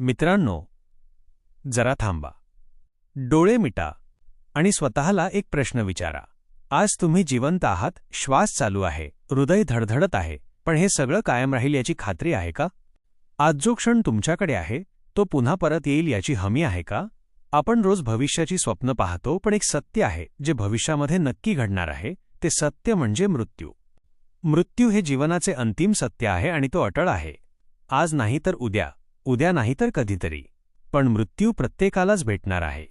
मित्रांनो जरा थांबा. डोळे मिटा आणि स्वतःला एक प्रश्न विचारा. आज तुम्ही जिवंत आहात श्वास चालू आहे हृदय धडधडत आहे पण हे सगळं कायम राहील याची खात्री आहे का? आज जो क्षण तुमच्याकडे आहे तो पुन्हा परत येईल याची हमी आहे का? आपण रोज भविष्याची स्वप्न पाहतो पण एक सत्य आहे जे भविष्यामध्ये नक्की घडणार आहे ते सत्य म्हणजे मृत्यू. मृत्यू हे जीवनाचे अंतिम सत्य आहे आणि तो अटळ आहे. आज नाही तर उद्या. उद्या नाहीतर कधीतरी. पण मृत्यू प्रत्येकालाच भेटणार आहे.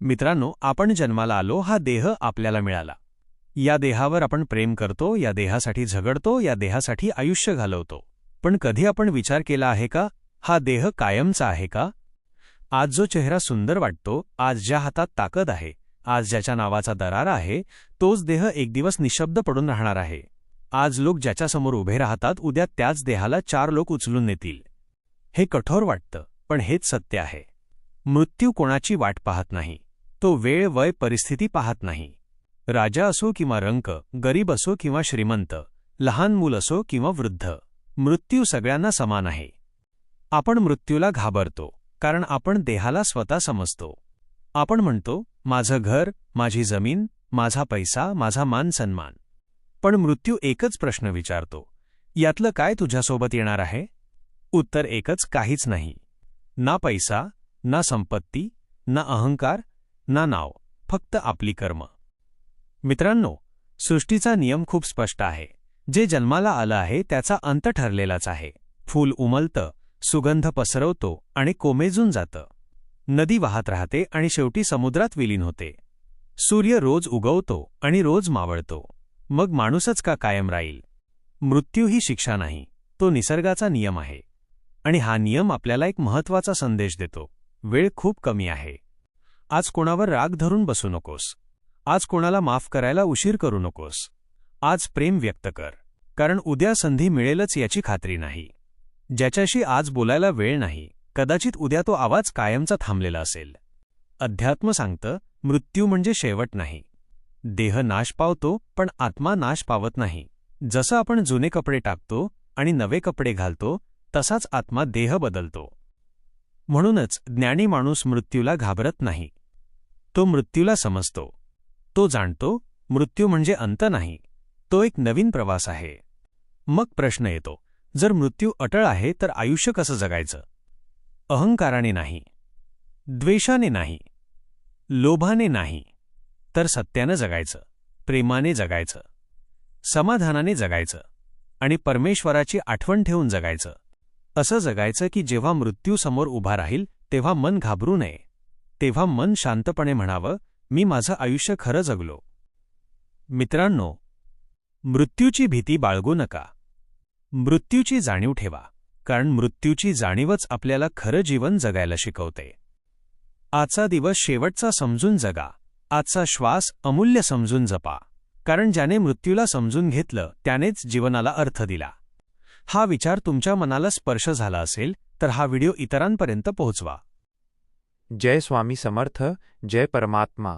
मित्रांनो आपण जन्माला आलो हा देह आपल्याला मिळाला. या देहावर आपण प्रेम करतो या देहासाठी झगडतो या देहासाठी आयुष्य घालवतो. पण कधी आपण विचार केला आहे का हा देह कायमचा आहे का? आज जो चेहरा सुंदर वाटतो आज ज्या हातात ताकद आहे आज ज्याच्या नावाचा दरारा आहे तोच देह एक दिवस निशब्द पडून राहणार आहे. आज लोक ज्याच्यासमोर उभे राहतात उद्या त्याच देहाला चार लोक उचलून नेतील. हे कठोर वाटतं पण हेच सत्य आहे. मृत्यू कोणाची वाट पाहत नाही तो वेळ वय परिस्थिती पाहत नाही. राजा असो किंवा रंक गरीब असो किंवा श्रीमंत लहान मूल असो किंवा वृद्ध मृत्यू सगळ्यांना समान आहे. आपण मृत्यूला घाबरतो कारण आपण देहाला स्वतः समजतो. आपण म्हणतो माझं घर माझी जमीन माझा पैसा माझा मान सन्मान. पण मृत्यू एकच प्रश्न विचारतो यातलं काय तुझ्यासोबत येणार आहे? उत्तर एकच काहीच नाही. ना पैसा ना संपत्ती ना अहंकार ना नाव फक्त आपली कर्म. मित्रांनो सृष्टीचा नियम खूप स्पष्ट आहे. जे जन्माला आलं आहे त्याचा अंत ठरलेलाच आहे. फूल उमलतं सुगंध पसरवतो आणि कोमेजून जातं. नदी वाहत राहते आणि शेवटी समुद्रात विलीन होते. सूर्य रोज उगवतो आणि रोज मावळतो. मग माणूसच का कायम राहील? मृत्यू ही शिक्षा नाही. तो निसर्गाचा नियम आहे. आणि हा नियम आपल्याला एक महत्त्वाचा संदेश देतो. वेळ खूप कमी आहे. आज कोणावर राग धरून बसू नकोस. आज कोणाला माफ करायला उशीर करू नकोस. आज प्रेम व्यक्त कर. कारण उद्या संधी मिळेलच याची खात्री नाही. ज्याच्याशी आज बोलायला वेळ नाही कदाचित उद्या तो आवाज कायमचा थांबलेला असेल. अध्यात्म सांगतं मृत्यू म्हणजे शेवट नाही. देह नाश पावतो पण आत्मा नाश पावत नाही. जसं आपण जुने कपडे टाकतो आणि नवे कपडे घालतो तसाच आत्मा देह बदलतो. म्हणूनच ज्ञानी माणूस मृत्यूला घाबरत नाही. तो मृत्यूला समजतो. तो जाणतो मृत्यू म्हणजे अंत नाही. तो एक नवीन प्रवास आहे. मग प्रश्न येतो जर मृत्यू अटळ आहे तर आयुष्य कसं जगायचं? अहंकाराने नाही. द्वेषाने नाही. लोभाने नाही. तर सत्यानं जगायचं प्रेमाने जगायचं समाधानाने जगायचं आणि परमेश्वराची आठवण ठेवून जगायचं. असं जगायचं की जेव्हा मृत्यू समोर उभा राहील तेव्हा मन घाबरू नये. तेव्हा मन शांतपणे म्हणावं मी माझं आयुष्य खरं जगलो. मित्रांनो मृत्यूची भीती बाळगू नका. मृत्यूची जाणीव ठेवा कारण मृत्यूची जाणीवच आपल्याला खरं जीवन जगायला शिकवते. आजचा दिवस शेवटचा समजून जगा. आजचा श्वास अमूल्य समजून जपा. कारण ज्याने मृत्यूला समजून घेतलं त्यानेच जीवनाला अर्थ दिला. हा विचार तुमच्या मनाला स्पर्श झाला असेल तर हा व्हिडिओ इतरांपर्यंत पोहोचवा. जय स्वामी समर्थ जय परमात्मा.